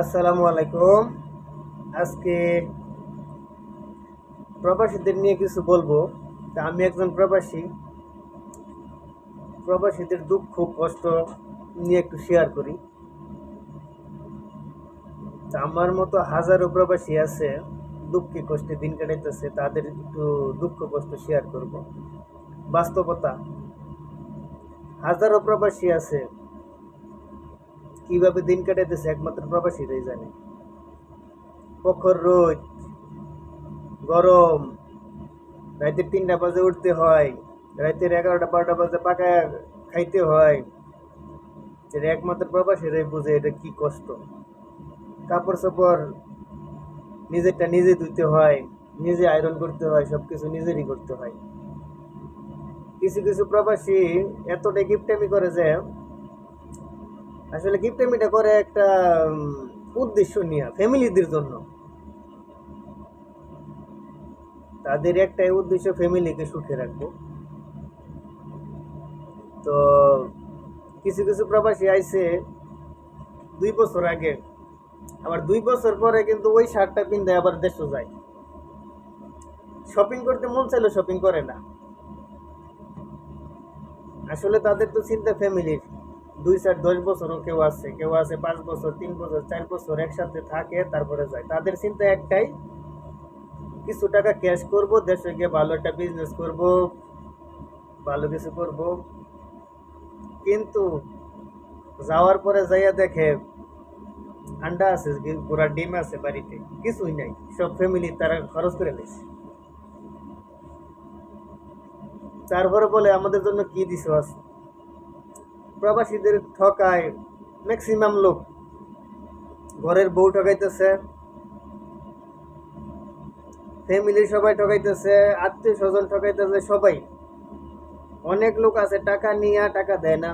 আসসালামু আলাইকুম। আজকে প্রবাসীদের নিয়ে কিছু বলব। আমি একজন প্রবাসী। প্রবাসীদের দুঃখ, কষ্ট নিয়ে একটু শেয়ার করি। আমার মতো হাজারো প্রবাসী আছে, দুঃখে কষ্টে দিন কাটাইতেছে, তাদের একটু দুঃখ, কষ্ট শেয়ার করব। বাস্তবতা, হাজারো প্রবাসী আছে কীভাবে দিন কাটাইতেছে, একমাত্র প্রবাসীরাই জানে। প্রখর রোদ, গরম, রাতের তিনটা বাজে উঠতে হয়, রাতের এগারোটা, বারোটা বাজে পাকা খাইতে হয়। এটা একমাত্র প্রবাসীরাই বুঝে এটা কি কষ্ট। কাপড় চোপড় নিজেরটা নিজে ধুতে হয়, নিজে আয়রন করতে হয় সব কিছু নিজেরই করতে হয়। কিছু কিছু প্রবাসী এতটাই গিফটামি করে যে আসলে গিফটামিটা করে একটা উদ্দেশ্য নিয়ে ফ্যামিলিদের জন্য। তাদের একটাই উদ্দেশ্য ফ্যামিলিকে সুখে রাখব। তো, কিছু কিছু প্রবাসী আইছে। দুই বছর আগে, আবার দুই বছর পরে কিন্তু ওই শার্টটা কিনতে আবার দেশও যায়। শপিং করতে মন চাইলে শপিং করে না। আসলে তাদের তো চিন্তা ফ্যামিলির দুই চার দশ বছরও কেউ আছে কেউ আছে পাঁচ বছর, তিন বছর, চার বছর একসাথে থাকে, তারপরে যায়। তাদের চিন্তা একটাই, কিছু টাকা ক্যাশ করব, দেশে গিয়ে ভালো একটা বিজনেস করব, ভালো কিছু করব। কিন্তু যাওয়ার পরে যাইয়া দেখে আন্ডা আছে, পুরা ডিম আছে বাড়িতে, কিছুই নাই, সব ফ্যামিলি তারা খরচ করে নিয়েছে তারপরে বলে, আমাদের জন্য কি দিছ আছে প্রবাসীদের ঠকায় ম্যাক্সিমাম লোক। ঘরের বউ ঠকাইতেছে। ফ্যামিলির সবাই ঠকাইতেছে আত্মীয় স্বজন ঠকাইতেছে, সবাই। অনেক লোক আছে, টাকা নিয়ে টাকা দেয় না।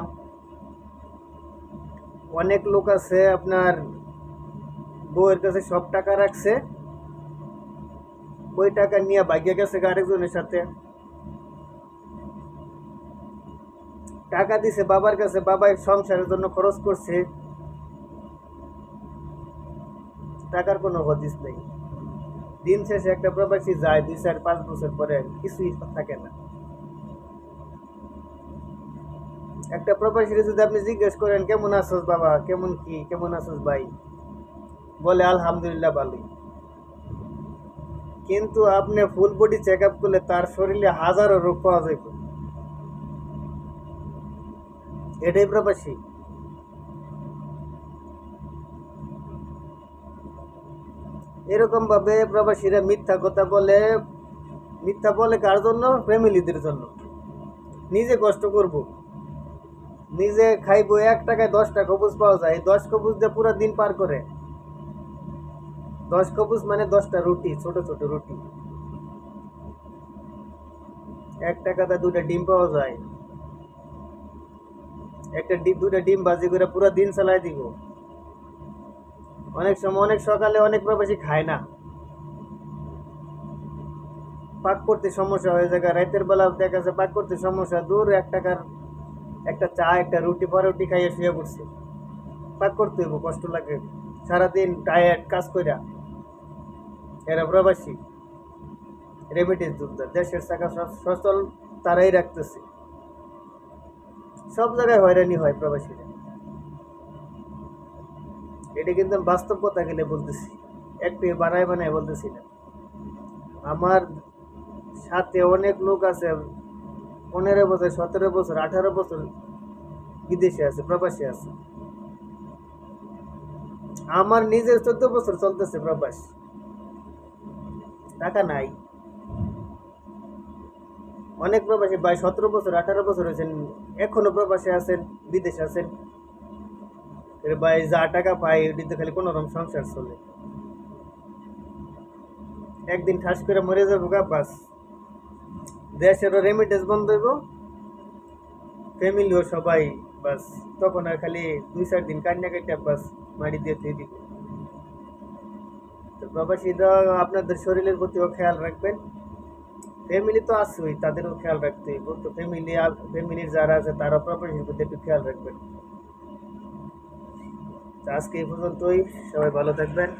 অনেক লোক আছে, আপনার বউয়ের কাছে সব টাকা রাখছে। ওই টাকা নিয়ে ভাগ্যে গেছে আরেকজনের সাথে। টাকা দিছে, বাবার কাছে বাবার সংসারের জন্য খরচ করছে। টাকার কোনো হদিস নেই। দিন শেষে একটা প্রবাসী যায়, দুই চার পাঁচ বছর পরে কিছুই থাকে না। একটা প্রবাসীর যদি আপনি জিজ্ঞেস করেন, কেমন আছোস বাবা? কেমন কি? কেমন আছোস ভাই? বলে, আলহামদুলিল্লাহ ভালোই। কিন্তু আপনি ফুল বডি চেক আপ করলে তার শরীরে হাজারো রোগ পাওয়া যায় এটাই প্রবাসী। এরকম ভাবে প্রবাসীরা মিথ্যা কথা বলে, মিথ্যা বলে কার জন্য? ফ্যামিলিদের জন্য। নিজে কষ্ট করব। নিজে খাইবো, এক টাকায় দশটা কবুজ পাওয়া যায়। দশ কবুজ দিয়ে পুরো দিন পার করে। দশ কবুজ মানে দশটা রুটি, ছোট ছোট রুটি। এক টাকাতে দুটা ডিম পাওয়া যায়। একটা ডিম দুটা ডিম বাজি করে পুরো দিন চালাই দিব। অনেক সময়, অনেক সকালে অনেক প্রবাসী খায় না। পাক করতে সমস্যা হয়ে যায়, রাতের বেলা দেখা যাচ্ছে পাক করতে সমস্যা, দূর এক টাকার একটা চা, একটা রুটি পরোটি খাইয়ে শুয়ে পড়ছে। পাক করতে হইব, কষ্ট লাগে। সারাদিন টায়ার্ড কাজ কইরা। এরা প্রবাসী। রেমিটেন্স যোদ্ধা দেশের টাকা সচল তারাই রাখতেছে। সব জায়গায় হয়রানি হয় প্রবাসীরা। এটা কিন্তু বাস্তব কথা গেলে বলতেছি। একটু বানায় বানায় বলতেছি না। আমার সাথে অনেক লোক আছে, পনেরো বছর, সতেরো বছর, আঠারো বছর বিদেশে আছে, প্রবাসী আছে। আমার নিজের চোদ্দ বছর চলতেছে প্রবাস। টাকা নাই। অনেক প্রবাসী ভাই সতেরো বছর, আঠারো বছর হয়েছেন এখনও প্রবাসী আছেন, বিদেশে আছেন। ভাই যা টাকা পাই ওটিতে খালি কোনো রকম সংসার চলে। একদিন ঠাস করে মরে যাব গা, বাস। দেশেরও রেমিটেন্স বন্ধ হইব ফ্যামিলিও সবাই, বাস। তখন আর খালি দুই চার দিন কান্না কাটা বাস, মাটি দিয়ে থুয়ে দিব। তো প্রবাসীরা আপনাদের শরীরের প্রতিও খেয়াল রাখবেন। ফ্যামিলি তো আসবেই তাদেরও খেয়াল রাখতে হইব। তো ফ্যামিলি ফ্যামিলির যারা আছে, তারা প্রপার হিসেবে একটু খেয়াল রাখবেন। আজকে এই পর্যন্তই, সবাই ভালো থাকবেন।